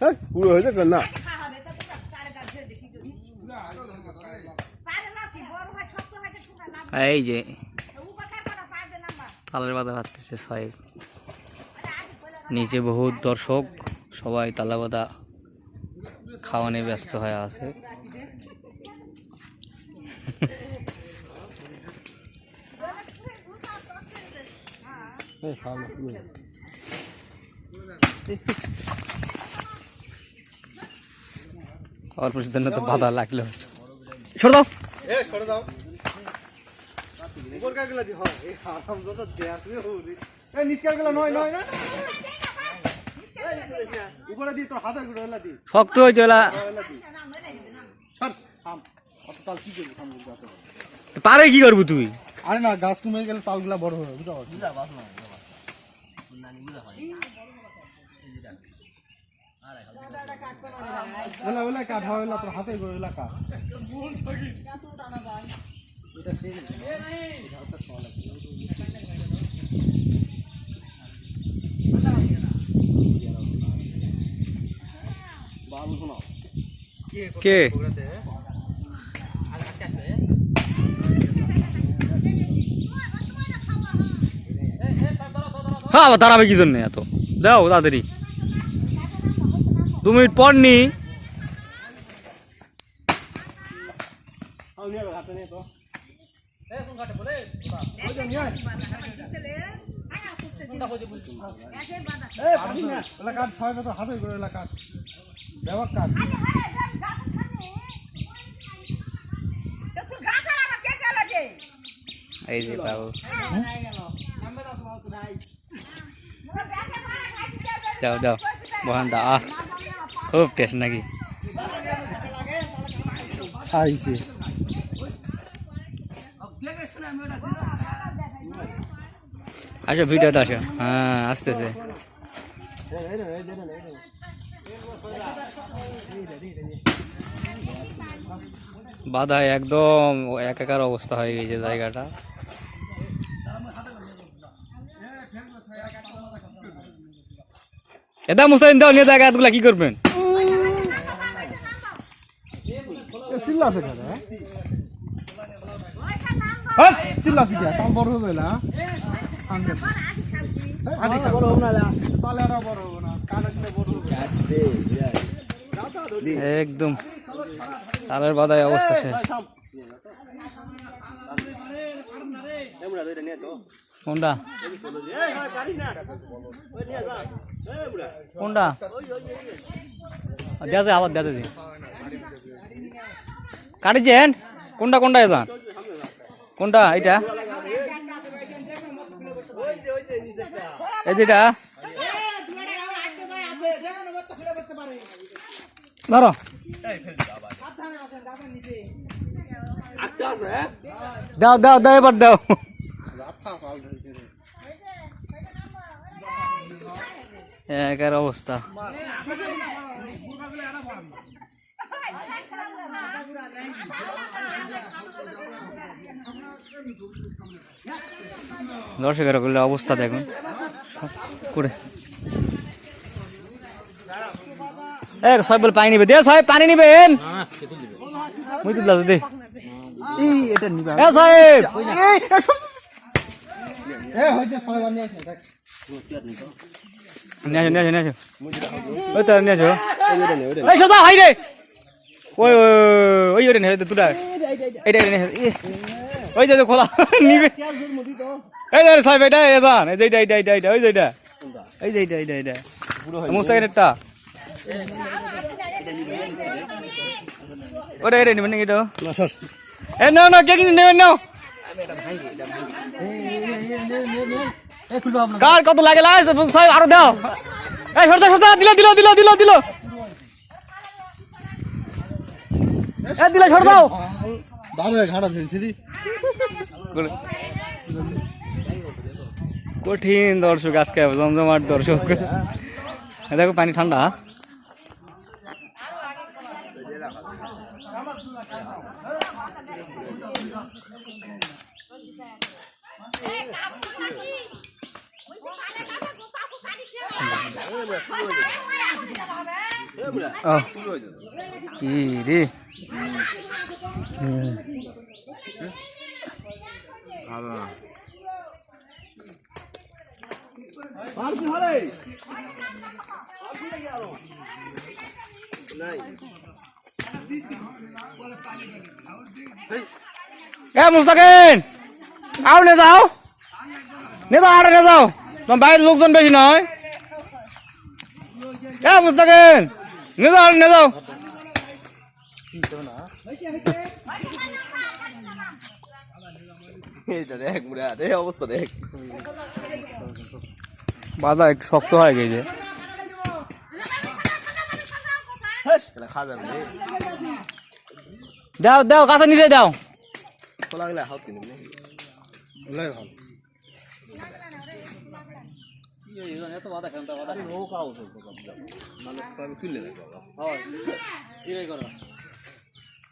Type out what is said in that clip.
হ্যাঁ পুরো হয়েছে না। এই যে তালের বাদা ভাবতেছে ছয়। নিচে বহুত দর্শক সবাই তালা বাদা খাওয়ানে ব্যস্ত হয়ে আছে। হ্যাঁ খাওয়া না পুরো অল্পের জন্য তো বাধা লাগল। সরে দাও। এ সরে যাও উপর কাগলা দি হয় এই হারাম দাদা দেয়া তুই হরি এই নিচকার গলা নয় নয় নয় উপরে দি তোর হাতেরগুলো শক্ত হয়েছে পারে কি করব তুই? আরে না গাছ কমে গেলে তালগুলা বড় হবে বুঝা বুঝা বাস না ওলা ওলা কাঠ হয় ওলা হাতে গো ওলা কাঠ বাবু শোনাও কে? হ্যাঁ দাঁড়াবে কি জন্য এত? দাও, তাড়াতাড়ি। দু মিনিট পর নি। এই যে বাবু। যাও যাও বহান দা খুব টেস্ট নাকি? খাইছে। আসো ভিডিওতে আসো। হ্যাঁ আসতেছে। বাধা একদম একাকার অবস্থা হয়ে গেছে জায়গাটা। এটা মুস্তাহিন দাও নিয়ে জায়গা এতগুলা কি করবেন? চিল্লাছে কেন হ্যাঁ? কে বড় হবে না হবে। একদম। তালের বাধায় অবস্থা শেষ। কোনটা? কোনটা? দেওয়া আবার দেওয়া যায়। কাটিছেন? কোনটা কোনটা এবার কোনটা এটা এই যেটা? ধরো। দাও দাও দাও, এবার দাও। একার অবস্থা। দর্শকের করলে অবস্থা দেখুন। সব করে এ সবাই বলে পানি নিবে। দে সবাই পানি নিবেন। মুই তুললা দে। এই এটা নিবা। এ সাহেব। এ হইছে ছয়বার নিয়ে দেখ। নিয়ে আসো নিয়ে আসো নিয়ে আসো। ওই তো নিয়ে আসো। এই সোজা হাই রে। ওই ওই ওই রে তুটা আসো ইয়ে। ওই যে খোলা নিবে এই যে সাহেব এটা এ জান এই যে এইটা এইটা এইটা এইটা ওই যে এইটা এই যে এইটা এইটা এইটা মুস্তাকিনেরটা ওটা এটা নিবেন নাকি এটা না এ নাও নাও কে কিনে নেবেন নাও কার কত লাগে লাগে সাহেব আরও দাও এই সরতা সরতা দিল দিল দিল দিল দিল এ দিলে সর দাও। ভালো ঘাড়া ধরেছি কঠিন দর্শক আজকে জমজমাট দর্শক। এ দেখো পানি ঠান্ডা। কি রে? এ, মুস্তাকিন! আও নে যাও নে যাও আরে নে যাও তোমার বাইরের লোকজন বেশি নয় এ, মুস্তাকিন! নে যাও নে যাও দেখ অবস্থা দেখ। বাজার একটু শক্ত হয়ে গেছে। দাও দাও কাছে নিচে দাও। খোলা গেলে হাত কিনে ভালো। তুললে না বাবা কার ভাই দি নি ওই